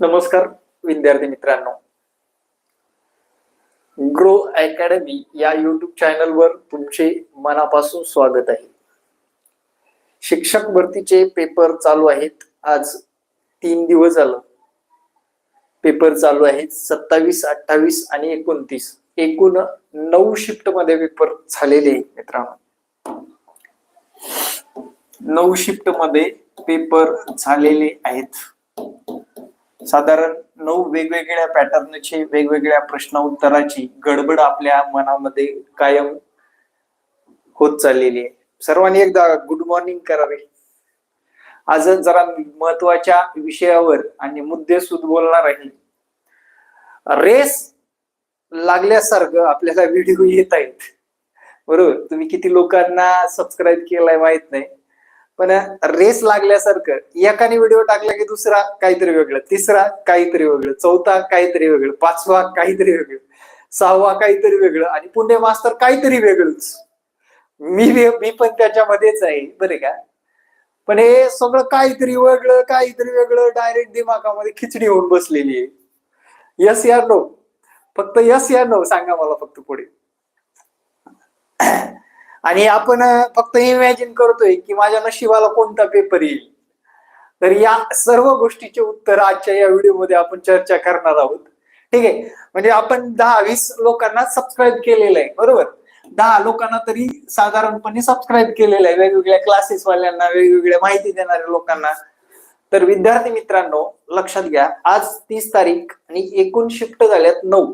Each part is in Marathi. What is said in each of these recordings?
नमस्कार विद्यार्थी मित्रांनो. ग्रो अकॅडमी या युट्यूब चॅनलवर तुमचे मनापासून स्वागत आहे. शिक्षक भरतीचे पेपर चालू आहेत. आज तीन दिवस झालं. पेपर चालू आहेत सत्तावीस अठ्ठावीस आणि एकोणतीस. एकूण नऊ शिफ्टमध्ये पेपर झालेले आहेत मित्रांनो. नऊ शिफ्टमध्ये पेपर झालेले आहेत. साधारण नऊ वेगवेगळ्या पॅटर्नचे वेगवेगळ्या प्रश्न उत्तराची गडबड आपल्या मनामध्ये कायम होत चाललेली आहे. सर्वांनी एकदा गुड मॉर्निंग करावे. आज जरा महत्त्वाच्या विषयावर आणि मुद्देसूद बोलणार आहे. रेस लागल्यासारखं आपल्याला व्हिडिओ येत आहेत. बरोबर? तुम्ही किती लोकांना सबस्क्राईब केलाय माहीत नाही. पण रेस लागल्यासारखं एकाने व्हिडिओ टाकला की दुसरा काहीतरी वेगळं तिसरा काहीतरी वेगळं चौथा काहीतरी वेगळं पाचवा काहीतरी वेगळं सहावा काहीतरी वेगळं आणि पुणे मास्तर काहीतरी वेगळंच. मी मी पण त्याच्यामध्येच आहे बरे का? पण हे सगळं काहीतरी वेगळं काहीतरी वेगळं डायरेक्ट दिमागामध्ये खिचडी होऊन बसलेली आहे. यस या नो फक्त यस या नो सांगा मला फक्त पुढे. आणि आपण फक्त इमॅजिन करतोय की माझ्या नशिबाला कोणता पेपर येईल? तर या सर्व गोष्टीचे उत्तर आजच्या या व्हिडिओमध्ये आपण चर्चा करणार आहोत. ठीक आहे? म्हणजे आपण दहा वीस लोकांना सबस्क्राईब केलेलं आहे बरोबर? दहा लोकांना तरी साधारणपणे सबस्क्राईब केलेलं आहे. वेगवेगळ्या क्लासेस वाल्यांना वेगवेगळ्या माहिती देणाऱ्या लोकांना. तर विद्यार्थी मित्रांनो लक्षात घ्या. आज तीस तारीख आणि एकूण शिफ्ट झाल्यात नऊ.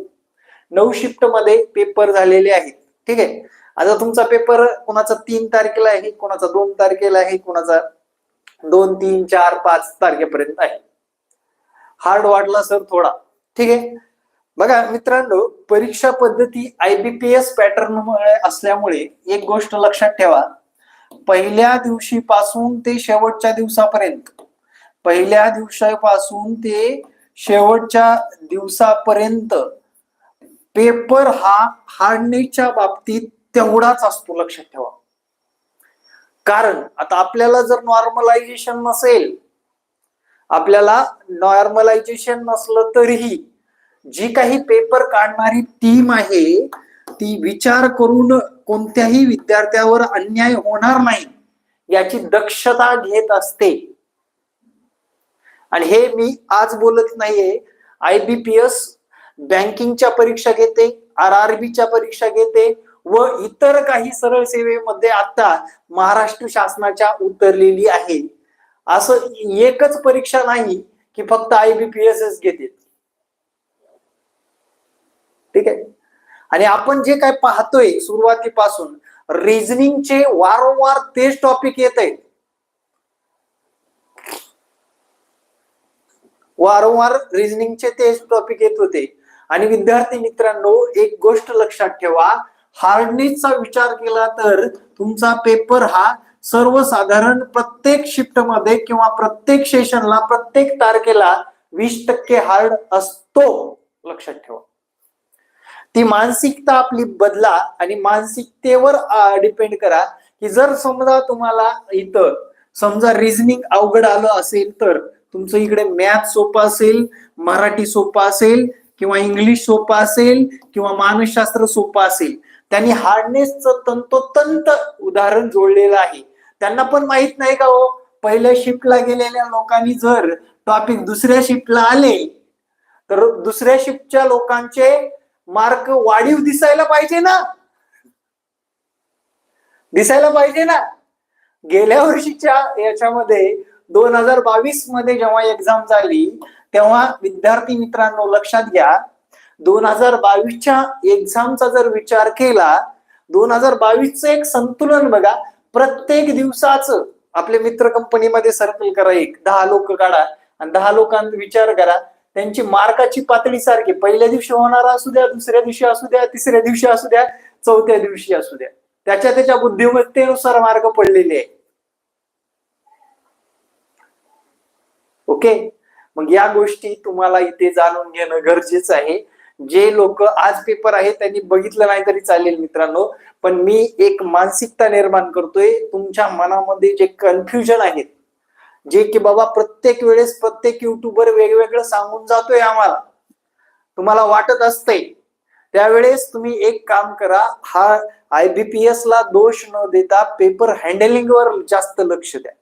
नऊ शिफ्टमध्ये पेपर झालेले आहेत. ठीक आहे? आता तुमचा पेपर कोणाचा तीन तारखेला आहे कोणाचा दोन तारखेला आहे कोणाचा दोन तीन चार पाच तारखेपर्यंत आहे. हार्ड वाढला सर थोडा. ठीक आहे? बघा मित्रांनो परीक्षा पद्धती आयबीपीएस पॅटर्न असल्यामुळे एक गोष्ट लक्षात ठेवा. पहिल्या दिवशीपासून ते शेवटच्या दिवसापर्यंत. पहिल्या दिवसापासून ते शेवटच्या दिवसापर्यंत. पेपर हा हार्डनेसच्या बाबतीत तेवढाच असतो लक्षात ठेवा. कारण आता आपल्याला जर नॉर्मलायझेशन नसेल आपल्याला नॉर्मलायझेशन नसलं तरीही जी काही पेपर काढणारी टीम आहे ती विचार करून कोणत्याही विद्यार्थ्यावर अन्याय होणार नाही याची दक्षता घेत असते. आणि हे मी आज बोलत नाहीये. आयबीपीएस बँकिंगच्या परीक्षा घेते आर आर बीच्या परीक्षा घेते व इतर काही सरळ सेवेमध्ये आता महाराष्ट्र शासनाच्या उतरलेली आहे. असं एकच परीक्षा नाही की फक्त आयबीपीएस घेते ठीक आहे? आणि आपण जे काय पाहतोय सुरुवातीपासून रिझनिंगचे वारंवार तेच टॉपिक येत आहेत. वारंवार रिझनिंगचे तेच टॉपिक येत होते. आणि विद्यार्थी मित्रांनो एक गोष्ट लक्षात ठेवा. हार्डनेसचा विचार केला तर तुमचा पेपर हा सर्वसाधारण प्रत्येक शिफ्टमध्ये किंवा प्रत्येक सेशनला प्रत्येक तारखेला वीस टक्के हार्ड असतो. लक्षात ठेवा. ती मानसिकता आपली बदला आणि मानसिकतेवर डिपेंड करा की जर समजा तुम्हाला इथं समजा रिझनिंग अवघड आलं असेल तर तुमचं इकडे मॅथ सोपं असेल मराठी सोपं असेल किंवा इंग्लिश सोपं असेल किंवा मानसशास्त्र सोपं असेल त्यांनी हार्डनेसचं तंतोतंत उदाहरण जोडलेलं आहे. त्यांना पण माहीत नाही का हो? पहिल्या शिफ्टला गेलेल्या लोकांनी जर टॉपिक दुसऱ्या शिफ्टला आले तर दुसऱ्या शिफ्टच्या लोकांचे मार्क वाढीव दिसायला पाहिजे ना? दिसायला पाहिजे ना? गेल्या वर्षीच्या याच्यामध्ये दोन हजार बावीसमध्ये जेव्हा एक्झाम झाली तेव्हा विद्यार्थी मित्रांनो लक्षात घ्या दोन हजार बावीसच्या एक्झामचा जर विचार केला दोन हजार बावीसचं एक संतुलन बघा. प्रत्येक दिवसाचं आपले मित्र कंपनीमध्ये सर्कल करा एक. दहा लोक काढा आणि दहा लोकांचा विचार करा. त्यांची मार्काची पातळी सारखी. पहिल्या दिवशी होणारा असू द्या दुसऱ्या दिवशी असू द्या तिसऱ्या दिवशी असू द्या चौथ्या दिवशी असू द्या. त्याच्या त्याच्या बुद्धिमत्तेनुसार मार्ग पडलेले आहे ओके? मग या गोष्टी तुम्हाला इथे जाणून घेणं गरजेचं आहे. जे लोक आज पेपर आहे त्यांनी बघितलं नाही तरी चालेल मित्रांनो. पण मी एक मानसिकता निर्माण करतोय. तुमच्या मनामध्ये जे कन्फ्युजन आहेत जे की बाबा प्रत्येक वेळेस प्रत्येक युट्यूबर वेगवेगळं सांगून जातोय आम्हाला. तुम्हाला वाटत असतंय. त्यावेळेस तुम्ही एक काम करा. हा आयबीपीएस ला दोष न देता पेपर हँडलिंग वर जास्त लक्ष द्या.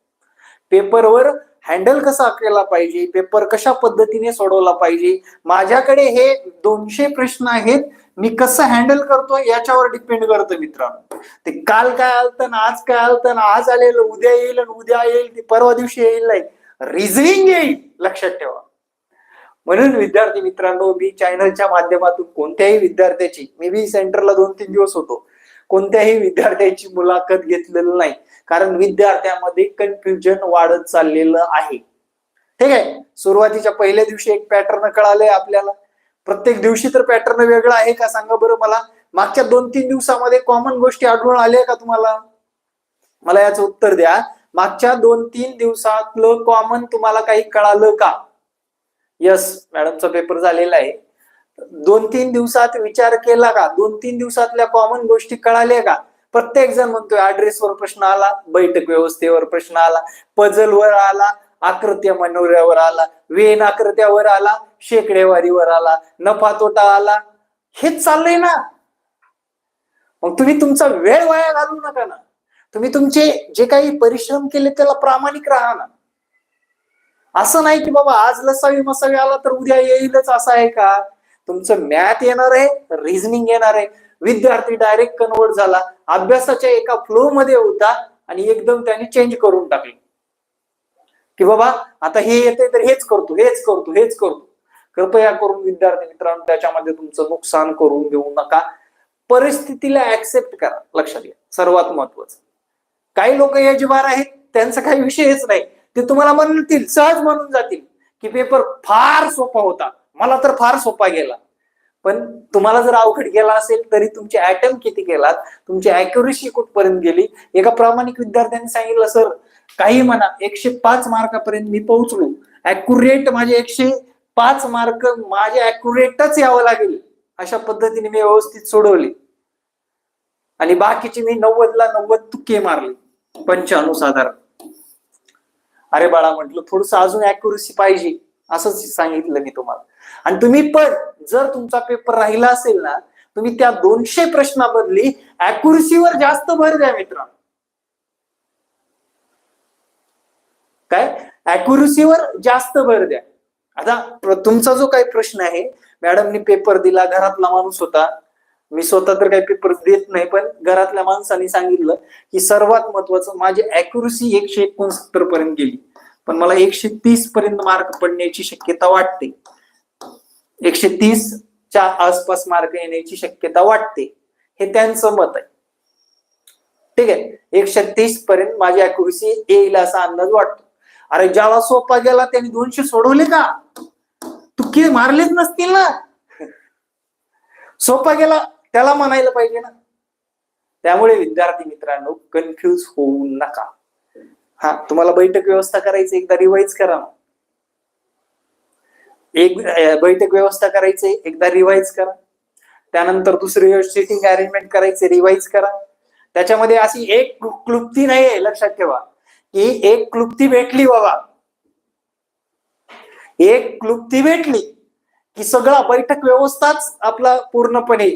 पेपरवर हँडल कसा केला पाहिजे? पेपर कशा पद्धतीने सोडवला पाहिजे? माझ्याकडे हे दोनशे प्रश्न आहेत. मी कसं हँडल करतो याच्यावर डिपेंड करतं मित्रांनो. ते काल काय आलतं ना आज काय आलतं ना आज आलेलं उद्या येईल आणि उद्या येईल ते परवा दिवशी येईल नाही. रिझनिंग येईल. लक्षात ठेवा. म्हणून विद्यार्थी मित्रांनो मी चॅनलच्या माध्यमातून कोणत्याही विद्यार्थ्याची मी बी सेंटरला दोन तीन दिवस होतो. कोणत्याही विद्यार्थ्याची मुलाखत घेतलेलं नाही. कारण विद्यार्थ्यामध्ये कन्फ्युजन वाढत चाललेलं आहे. ठीक आहे? सुरुवातीच्या पहिल्या दिवशी एक पॅटर्न कळालंय आपल्याला. प्रत्येक दिवशी तर पॅटर्न वेगळा आहे का? सांगा बरं मला. मागच्या दोन तीन दिवसामध्ये कॉमन गोष्टी आढळून आल्या का तुम्हाला? मला याचं उत्तर द्या. मागच्या दोन तीन दिवसातलं कॉमन तुम्हाला काही कळालं का? यस मॅडमचा पेपर झालेला आहे. दोन तीन दिवसात विचार केला का? दोन तीन दिवसातल्या कॉमन गोष्टी कळाल्या का? प्रत्येक जण म्हणतोय ऍड्रेसवर प्रश्न आला बैठक व्यवस्थेवर प्रश्न आला पजलवर आला आकृत्या मनोऱ्यावर आला वेन आकृत्यावर आला शेकडेवारीवर आला नफा तोटा आला. हेच चाललंय ना. मग तुम्ही तुमचा वेळ वाया घालू नका ना. तुम्ही तुमचे जे काही परिश्रम केले त्याला प्रामाणिक राहा ना. असं नाही की बाबा आज लसावी मसावी आला तर उद्या येईलच असं आहे का? तुमचं मॅथ येणार आहे रिझनिंग येणार आहे. विद्यार्थी डायरेक्ट कन्वर्ट झाला. अभ्यासाच्या एका फ्लो मध्ये होता आणि एकदम त्याने चेंज करून टाकले. की बाबा आता हे येते तर हेच करतो हेच करतो हेच करतो. कृपया करून विद्यार्थी मित्रांनो त्याच्यामध्ये तुमचं नुकसान करून घेऊ नका. परिस्थितीला ऍक्सेप्ट करा लक्षात घ्या. सर्वात महत्वाचं. काही लोक यजमान आहेत त्यांचा काही विषयच नाही. ते तुम्हाला म्हणतील सहज म्हणून जातील की पेपर फार सोपा होता. मला तर फार सोपा गेला. पण तुम्हाला जर अवघड गेला असेल तरी तुमचे अटेम्प किती केलात? तुमची अॅक्युरेसी कुठपर्यंत गेली? एका प्रामाणिक विद्यार्थ्यांनी सांगितलं सर काही म्हणा एकशे पाच मार्कापर्यंत मी पोहोचलो. अॅक्युरेट माझे एकशे पाच मार्क माझे अॅक्युरेटच यावं लागेल. अशा पद्धतीने मी व्यवस्थित सोडवले. आणि बाकीचे मी नव्वदला नव्वद तुके मारले. पंच्याण्णव साधारण. अरे बाळा म्हटलं थोडस अजून अॅक्युरेसी पाहिजे. असंच सांगितलं मी तुम्हाला. आणि तुम्ही पण जर तुमचा पेपर राहिला असेल ना तुम्ही त्या दोनशे प्रश्नाबदली अॅक्युरेसीवर जास्त भर द्या मित्रांनो. काय? अॅक्युरेसीवर जास्त भर द्या. आता तुमचा जो काही प्रश्न आहे मॅडमनी पेपर दिला घरातला माणूस होता. मी स्वतः तर काही पेपर देत नाही पण घरातल्या माणसांनी सांगितलं की सर्वात महत्वाचं माझी अॅक्युरेसी एकशे एकोणसत्तर पर्यंत गेली. पण मला एकशे तीस पर्यंत मार्क पडण्याची शक्यता वाटते. एकशे तीस च्या आसपास मार्क येण्याची शक्यता वाटते. हे त्यांचं मत आहे. ठीक आहे? एकशे तीस पर्यंत माझी अॅक्युरेसी येईल असा अंदाज वाटतो. अरे ज्याला सोपा गेला त्यांनी दोनशे सोडवले का? तुके मारलेच नसतील ना? सोपा गेला त्याला म्हणायला पाहिजे ना. त्यामुळे विद्यार्थी मित्रांनो कन्फ्यूज होऊ नका. हा तुम्हाला बैठक व्यवस्था करायची एकदा रिवाईज करा एक बैठक व्यवस्था करायची एकदा रिवाईज करा. त्यानंतर दुसरी सिटिंग अरेंजमेंट करायचे रिवाईज करा. त्याच्यामध्ये अशी एक क्लुप्ती नाही आहे लक्षात ठेवा. की एक क्लुप्ती भेटली बाबा. एक क्लुप्ती भेटली की सगळा बैठक व्यवस्थाच आपला पूर्णपणे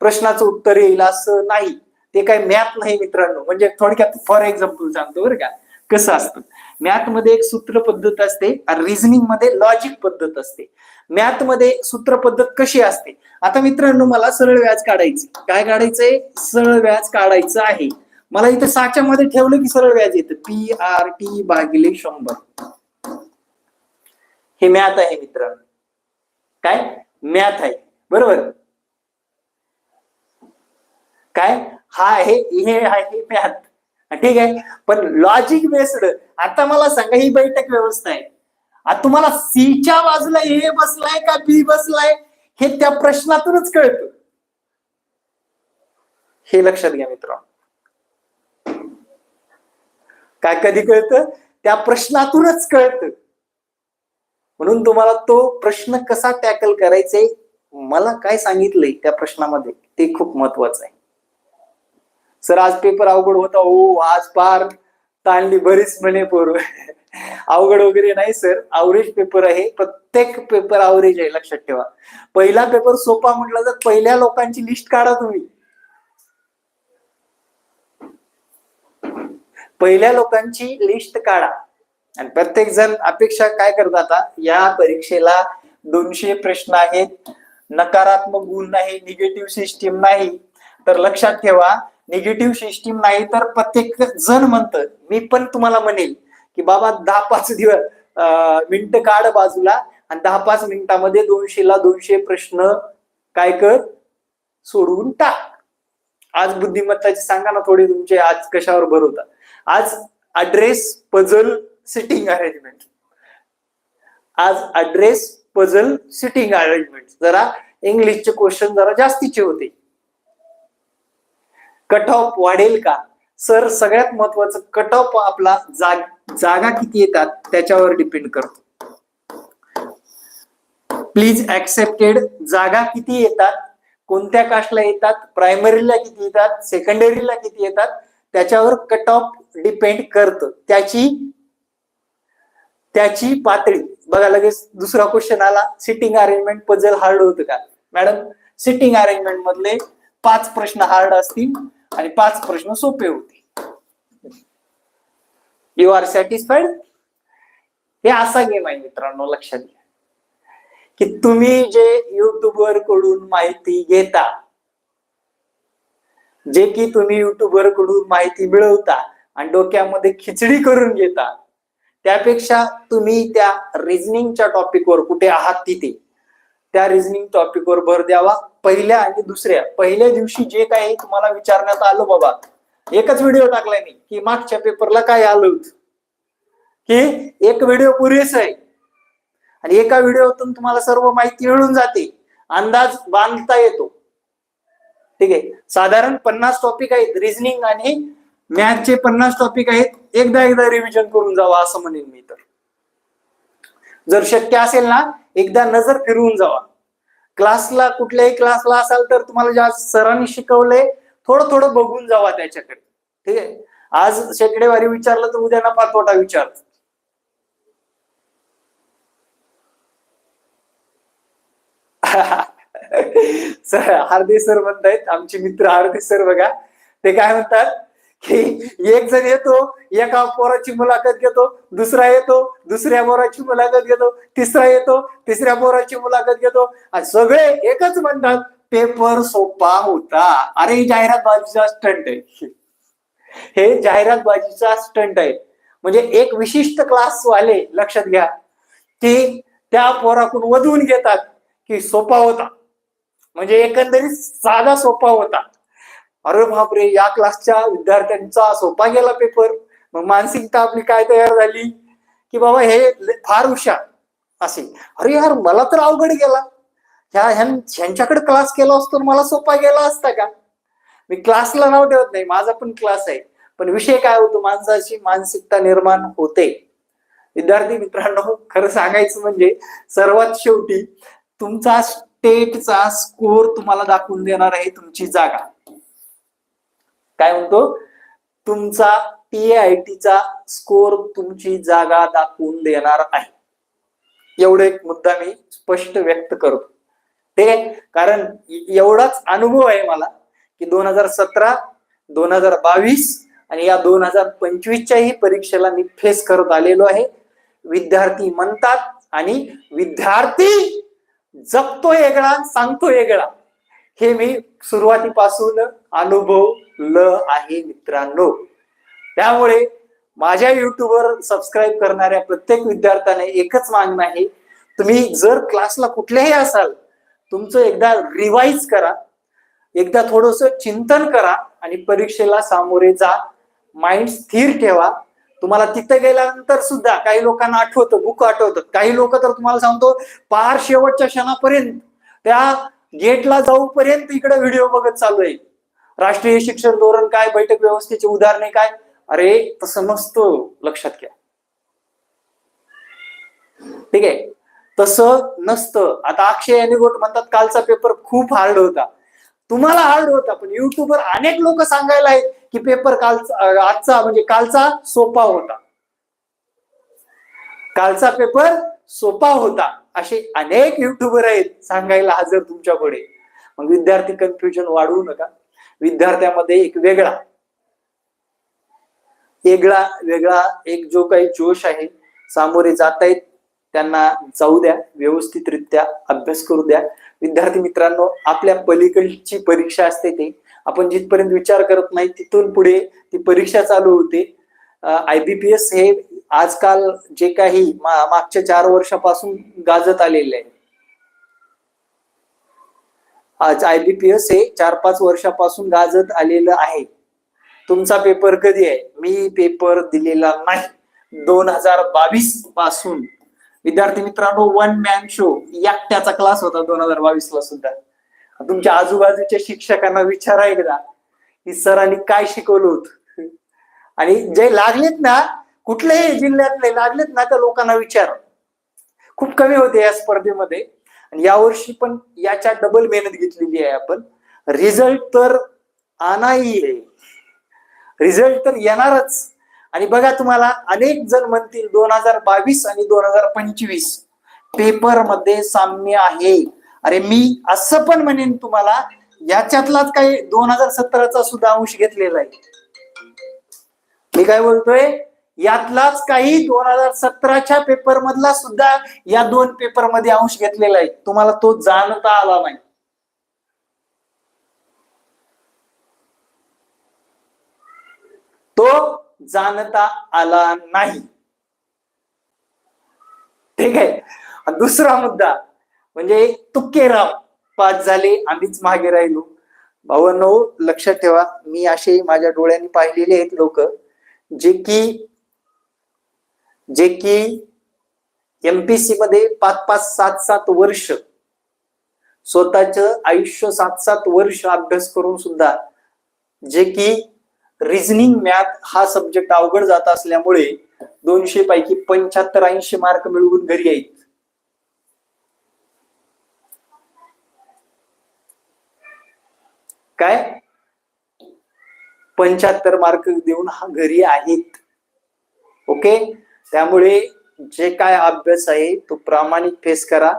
प्रश्नाचं उत्तर येईल असं नाही. ते काही मॅथ नाही मित्रांनो. म्हणजे थोडक्यात फॉर एक्झाम्पल सांगतो बरं का. कसं असतं? मॅथमध्ये एक सूत्र पद्धत असते आणि रिझनिंगमध्ये लॉजिक पद्धत असते. मॅथमध्ये सूत्र पद्धत कशी असते? आता मित्रांनो मला सरळ व्याज काढायचे काय काढायचंय? सरळ व्याज काढायचं आहे. मला इथे साच्यामध्ये ठेवलं की सरळ व्याज येतं. पी आर टी भागिले शंभर. हे मॅथ आहे मित्रांनो. काय? मॅथ आहे. बरोबर? काय? हा आहे हे आहे मॅथ ठीक आहे? पण लॉजिक बेस्ड आता मला सांगा ही बैठक व्यवस्था आहे. आता तुम्हाला सीच्या बाजूला ए बसलाय का बी बसलाय हे त्या प्रश्नातूनच कळतं. हे लक्षात घ्या मित्र काय कधी कळतं? त्या प्रश्नातूनच कळतं. म्हणून तुम्हाला तो प्रश्न कसा टॅकल करायचा मला काय सांगितलंय त्या प्रश्नामध्ये ते खूप महत्वाचं आहे. सर आज पेपर अवघड होता हो. आज पार ताणली बरीच म्हणे पोर. अवघड वगैरे नाही सर. आवरेज पेपर आहे. प्रत्येक पेपर अवरेज आहे लक्षात ठेवा. पहिला पेपर सोपा म्हटलं तर पहिल्या लोकांची लिस्ट काढा तुम्ही. पहिल्या लोकांची लिस्ट काढा. आणि प्रत्येक जण अपेक्षा काय करतात आता? या परीक्षेला दोनशे प्रश्न आहेत. नकारात्मक गुण नाही निगेटिव्ह सिस्टीम नाही. तर लक्षात ठेवा निगेटिव्ह सिस्टीम नाही तर प्रत्येक जण म्हणतं. मी पण तुम्हाला म्हणेल की बाबा दहा पाच दिवस मिनिट काढ बाजूला आणि दहा पाच मिनिटामध्ये दोनशेला दोनशे प्रश्न काय कर? सोडवून टाक. आज बुद्धिमत्ताची सांगा ना थोडी तुमचे आज कशावर भर होता. आज अड्रेस पझल सिटिंग अरेंजमेंट आज अड्रेस पझल सिटिंग अरेंजमेंट जरा इंग्लिशचे क्वेश्चन जरा जास्तीचे होते. कट ऑफ वाढेल का? सर सगळ्यात महत्वाचं कट ऑफ आपला जाग जागा किती येतात त्याच्यावर डिपेंड करतो. प्लीज ऍक्सेप्टेड जागा किती येतात? कोणत्या कास्टला येतात? प्रायमरीला किती येतात? सेकंडरीला किती येतात? त्याच्यावर कट ऑफ डिपेंड करतं. त्याची त्याची पातळी. बघा लगेच दुसरा क्वेश्चन आला. सिटिंग अरेंजमेंट पझल हार्ड होतं का? मॅडम सिटिंग अरेंजमेंट मधले पाच प्रश्न हार्ड असतील. आणि पाच प्रश्न सोपे होते. यू आर सॅटिस्फाईड हे असा गेम आहे मित्रांनो लक्षात घ्या. की तुम्ही जे युट्यूबवर कडून माहिती घेता जे की तुम्ही युट्यूबवर कडून माहिती मिळवता आणि डोक्यामध्ये खिचडी करून घेता त्यापेक्षा तुम्ही त्या रिझनिंगच्या टॉपिकवर कुठे आहात तिथे. त्या रिझनिंग टॉपिकवर भर द्यावा. पहिल्या आणि दुसऱ्या. पहिल्या दिवशी जे काही तुम्हाला विचारण्यात आलं बाबा एकच व्हिडिओ टाकलाय मी की मागच्या पेपरला काय आलं होतं? की एक व्हिडिओ पुरेस आहे. आणि एका व्हिडिओतून तुम्हाला सर्व माहिती मिळून जाते. अंदाज बांधता येतो. ठीक आहे? साधारण पन्नास टॉपिक आहेत रिझनिंग आणि मॅथचे पन्नास टॉपिक आहेत. एकदा एकदा रिव्हिजन करून जावा असं म्हणेन मी तर. जर शक्य असेल ना एकदा नजर फिरवून जावा. क्लासला कुठल्याही क्लासला असाल तर तुम्हाला ज्या सरांनी शिकवलंय थोडं थोडं बघून जावा त्याच्याकडे. ठीक आहे? आज शेकडेवारी विचारलं तर उद्या नफा तोटा विचार. सर हार्दिक सर म्हणतायत आमचे मित्र हार्दिक सर बघा. ते काय म्हणतात? की एक जण येतो एका पोराची मुलाखत घेतो दुसरा येतो दुसऱ्या पोराची मुलाखत घेतो तिसरा येतो तिसऱ्या पोराची मुलाखत घेतो. आणि सगळे एकच म्हणतात पेपर सोपा होता. अरे जाहिरात बाजीचा स्टंट आहे. हे जाहिरात बाजीचा स्टंट आहे. म्हणजे एक विशिष्ट क्लास वाले लक्षात घ्या की त्या पोराकडून वधवून घेतात की सोपा होता. म्हणजे एकंदरीत साधा सोपा होता. अरे बापरे या क्लासच्या विद्यार्थ्यांचा सोपा गेला पेपर मग मानसिकता आपली काय तयार झाली? की बाबा हे फार हुशार असे. अरे यार मला तर अवघड गेला. ह्या ह्यांच्याकडे क्लास केला असतो मला सोपा गेला असता का? मी क्लासला नाव ठेवत नाही माझा पण क्लास आहे. पण विषय काय होतो? माणसाची मानसिकता निर्माण होते. विद्यार्थी मित्रांनो खरं सांगायचं म्हणजे सर्वात शेवटी तुमचा स्टेटचा स्कोर तुम्हाला दाखवून देणार आहे तुमची जागा. काय म्हणतो? तुमचा टी आय स्कोर तुमची जागा दाखवून देणार आहे. एवढा एक मुद्दा मी स्पष्ट व्यक्त करतो. ठीक आहे? कारण एवढाच अनुभव आहे मला की दोन हजार सतरा दोन हजार बावीस आणि या दोन हजार पंचवीसच्याही परीक्षेला मी फेस करत आलेलो आहे. विद्यार्थी म्हणतात आणि विद्यार्थी जगतो वेगळा सांगतो वेगळा. हे मी सुरुवातीपासून अनुभवल आहे मित्रांनो. त्यामुळे माझ्या युट्यूबवर सबस्क्राईब करणाऱ्या प्रत्येक विद्यार्थ्याने एकच मागणं आहे. तुम्ही जर क्लासला कुठलेही असाल तुमचं एकदा रिवाइज करा एकदा थोडस चिंतन करा आणि परीक्षेला सामोरे जा. माइंड स्थिर ठेवा. तुम्हाला तिथं गेल्यानंतर सुद्धा काही लोकांना आठवतं बुक आठवतं. काही लोक तर तुम्हाला सांगतो पार शेवटच्या क्षणापर्यंत त्या गेटला जाऊपर्यंत इकडे व्हिडिओ बघत चालू आहे. राष्ट्रीय शिक्षण धोरण काय बैठक व्यवस्थेची उदाहरणे काय? अरे तसं नसतं. लक्षात घ्या. ठीक आहे? तसं नसतं. आता अक्षय आणि गोट म्हणतात कालचा पेपर खूप हार्ड होता. तुम्हाला हार्ड होता पण युट्यूबवर अनेक लोक सांगायला आहेत की पेपर कालचा आजचा म्हणजे कालचा सोपा होता. कालचा पेपर सोपा होता. असे अनेक युट्यूबर आहेत सांगायला हजर तुमच्यापुढे मग विद्यार्थी कन्फ्युजन वाढवू नका. विद्यार्थ्यामध्ये एक वेगळा. वेगळा वेगळा एक जो काही जोश आहे सामोरे जात आहेत त्यांना जाऊ द्या व्यवस्थितरित्या अभ्यास करू द्या. विद्यार्थी मित्रांनो आपल्या पलीकडची परीक्षा असते ते. आपण जिथपर्यंत विचार करत नाही तिथून पुढे ती परीक्षा चालू होते. आयबीपीएस हे आजकाल जे काही मागच्या चार वर्षापासून गाजत आलेले आहे. आज आयबीपीएस हे चार पाच वर्षापासून गाजत आलेलं आहे. तुमचा पेपर कधी आहे? मी पेपर दिलेला नाही. दोन हजार बावीसपासून. विद्यार्थी मित्रांनो वन मॅन शो एकट्याचा क्लास होता दोन हजार बावीस ला सुद्धा. तुमच्या आजूबाजूच्या शिक्षकांना विचारा एकदा. की सरांनी काय शिकवलं होतं? आणि जे लागलेत ना कुठल्याही जिल्ह्यातले लागलेत ना त्या लोकांना विचार. खूप कमी होते या स्पर्धेमध्ये. आणि यावर्षी पण याच्या डबल मेहनत घेतलेली आहे आपण. रिझल्ट तर आणाही आहे रिझल्ट तर येणारच. आणि बघा तुम्हाला अनेक जण म्हणतील दोन हजार बावीस आणि दोन हजार पंचवीस पेपरमध्ये साम्य आहे. अरे मी असं पण म्हणेन तुम्हाला याच्यातलाच काही दोन हजार सतराचा सुद्धा अंश घेतलेला आहे. मी काय बोलतोय? यातलाच काही दोन हजार सतराच्या पेपर मधला सुद्धा या दोन पेपरमध्ये अंश घेतलेला आहे. तुम्हाला तो जाणता आला नाही. तो जाणता आला नाही. ठीक आहे. दुसरा मुद्दा म्हणजे तुक्केराव पाच झाले आम्हीच मागे राहिलो. भावांनो लक्षात ठेवा मी असे माझ्या डोळ्यांनी पाहिलेले आहेत लोक. जे की जे की एमपीसी मध्ये पाच पाच सात सात वर्ष स्वतःच आयुष्य सात सात वर्ष अभ्यास करून सुद्धा जे की रिझनिंग मॅथ हा सब्जेक्ट अवघड जात असल्यामुळे दोनशे पैकी पंच्याहत्तर ऐंशी मार्क मिळवून घरी आहेत काय? पंच्याहत्तर मार्क देऊन हा घरी आहेत. ओके? त्यामुळे जे काय अभ्यास आहे तो प्रामाणिक फेस करा.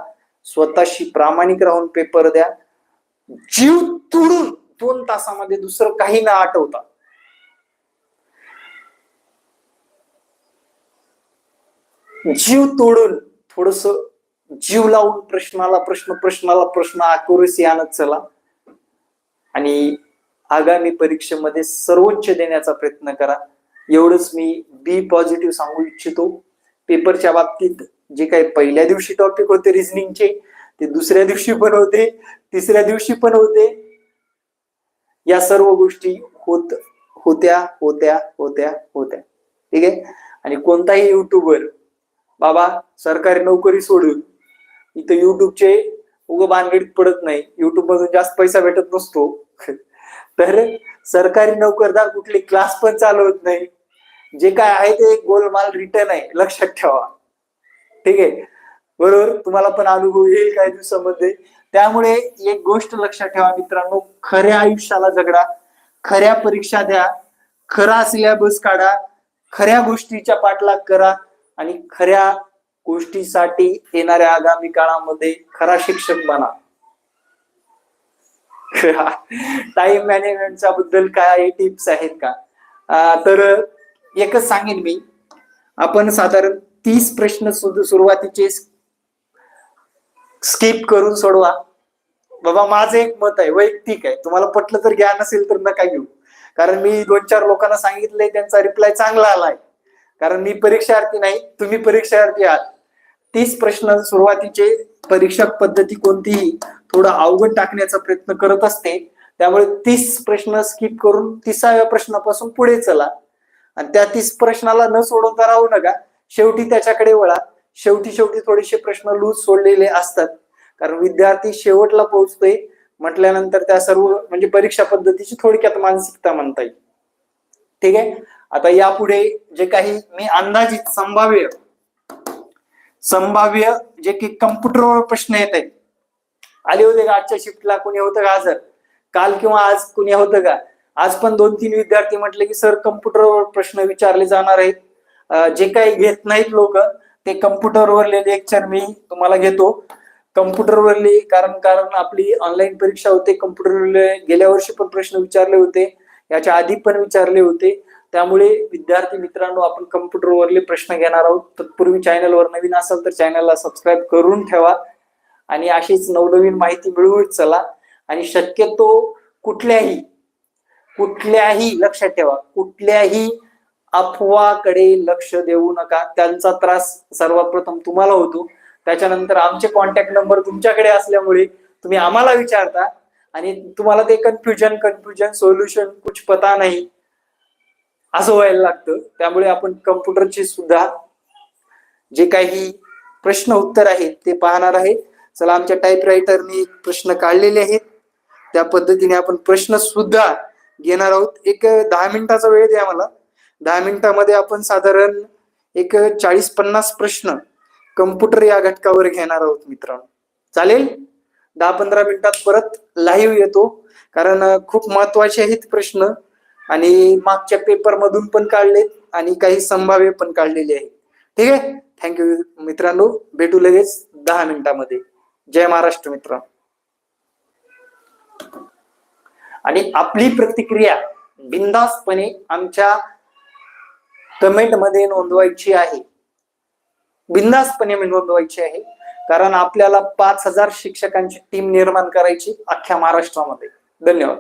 स्वतःशी प्रामाणिक राहून पेपर द्या. जीव तोडून दोन तासामध्ये दुसरं काही ना आठवता. जीव तोडून थोडस जीव लावून प्रश्नाला प्रश्न प्रश्नाला प्रश्न आकुरसी आणत चला. आणि आगामी परीक्षेमध्ये सर्वोच्च देण्याचा प्रयत्न करा. एवढंच मी बी पॉझिटिव्ह सांगू इच्छितो. पेपरच्या बाबतीत जे काही पहिल्या दिवशी टॉपिक होते रिझनिंगचे ते दुसऱ्या दिवशी पण होते तिसऱ्या दिवशी पण होते. या सर्व गोष्टी होत होत्या होत्या होत्या होत्या. ठीक आहे? आणि कोणताही युट्यूबर बाबा सरकारी नोकरी सोडून इथं युट्यूबचे उग बांधगडीत पडत नाही. युट्यूब मधून जास्त पैसा भेटत नसतो. तर सरकारी नोकरदार कुठले क्लास पण चालवत नाही. जे काय आहे ते गोलमाल रिटर्न आहे. लक्षात ठेवा. ठीक आहे? बरोबर? तुम्हाला पण अनुभव येईल काही दिवसामध्ये. त्यामुळे एक गोष्ट लक्षात ठेवा मित्रांनो. खऱ्या आयुष्याला जगडा खऱ्या परीक्षा द्या. खरा सिलेबस काढा. खऱ्या गोष्टीच्या पाठलाग करा. आणि खऱ्या गोष्टीसाठी येणाऱ्या आगामी काळामध्ये खरा शिक्षक बना. टाइम मॅनेजमेंटच्या बद्दल काय टिप्स आहेत का? तर एकच सांगेन मी. आपण साधारण तीस प्रश्न सुद्धा सुरुवातीचे स्किप करून सोडवा. बाबा माझं एक मत आहे वैयक्तिक आहे. तुम्हाला पटलं तर घ्या नसेल तर नका घेऊ. कारण मी दोन चार लोकांना सांगितलंय त्यांचा रिप्लाय चांगला आलाय. कारण मी परीक्षार्थी नाही तुम्ही परीक्षार्थी आहात. तीस प्रश्न सुरुवातीचे परीक्षा पद्धती कोणतीही? थोडं अवघड टाकण्याचा प्रयत्न करत असते. त्यामुळे तीस प्रश्न स्किप करून तिसाव्या प्रश्नापासून पुढे चला. आणि त्या तीस प्रश्नाला न सोडवता राहू नका. शेवटी त्याच्याकडे वळा. शेवटी शेवटी थोडेसे प्रश्न लूज सोडलेले असतात. कारण विद्यार्थी शेवटला पोहोचतोय. म्हटल्यानंतर त्या सर्व म्हणजे परीक्षा पद्धतीची थोडक्यात मानसिकता म्हणता येईल. ठीक आहे? आता यापुढे जे काही मी अंदाजित संभाव्य संभाव्य जे की कम्प्युटरवर प्रश्न येत आहेत आले होते का? आजच्या शिफ्टला कोणी होतं का हजर? काल किंवा आज कुणी होतं का? आज पण दोन तीन विद्यार्थी म्हटले की सर कम्प्युटरवर प्रश्न विचारले जाणार आहेत. जे काही घेत नाहीत लोक ते कम्प्युटरवरले लेक्चर मी तुम्हाला घेतो. कम्प्युटरवरले कारण कारण आपली ऑनलाईन परीक्षा होते. कम्प्युटरवरले गेल्या वर्षी पण प्रश्न विचारले होते. याच्या आधी पण विचारले होते. त्यामुळे विद्यार्थी मित्रांनो आपण कम्प्युटरवरले प्रश्न घेणार आहोत. तत्पूर्वी चॅनलवर नवीन असाल तर चॅनलला सबस्क्राईब करून ठेवा. आणि अशीच नवनवीन माहिती मिळवत चला. आणि शक्यतो कुठल्याही कुठल्याही लक्षात ठेवा कुठल्याही अफवाकडे लक्ष देऊ नका. त्यांचा त्रास सर्वप्रथम तुम्हाला होतो. त्याच्यानंतर आमचे कॉन्टॅक्ट नंबर तुमच्याकडे असल्यामुळे तुम्ही आम्हाला विचारता आणि तुम्हाला ते कन्फ्युजन कन्फ्युजन सोल्युशन कुछ पता नाही. असं व्हायला लागतं. त्यामुळे आपण कम्प्युटरची सुद्धा जे काही प्रश्न उत्तर आहेत ते पाहणार आहे. चला आमच्या टाईपरायटरने प्रश्न काढलेले आहेत. त्या पद्धतीने आपण प्रश्न सुद्धा घेणार आहोत. एक दहा मिनिटाचा वेळ द्या मला. दहा मिनिटामध्ये आपण साधारण एक चाळीस पन्नास प्रश्न कम्प्युटर या घटकावर घेणार आहोत मित्रांनो. चालेल? दहा पंधरा मिनिटात परत लाईव्ह येतो. कारण खूप महत्त्वाचे आहेत प्रश्न. आणि मागच्या पेपर मधून पण काढलेत आणि काही संभाव्य पण काढलेले आहेत. ठीक आहे? थँक्यू मित्रांनो. भेटू लगेच दहा मिनिटामध्ये. जय महाराष्ट्र मित्र. आणि आपली प्रतिक्रिया बिंदासपणे आमच्या कमेंटमध्ये नोंदवायची आहे. बिंदासपणे नोंदवायची आहे. कारण आपल्याला पाच हजार शिक्षकांची टीम निर्माण करायची अख्ख्या महाराष्ट्रामध्ये. धन्यवाद.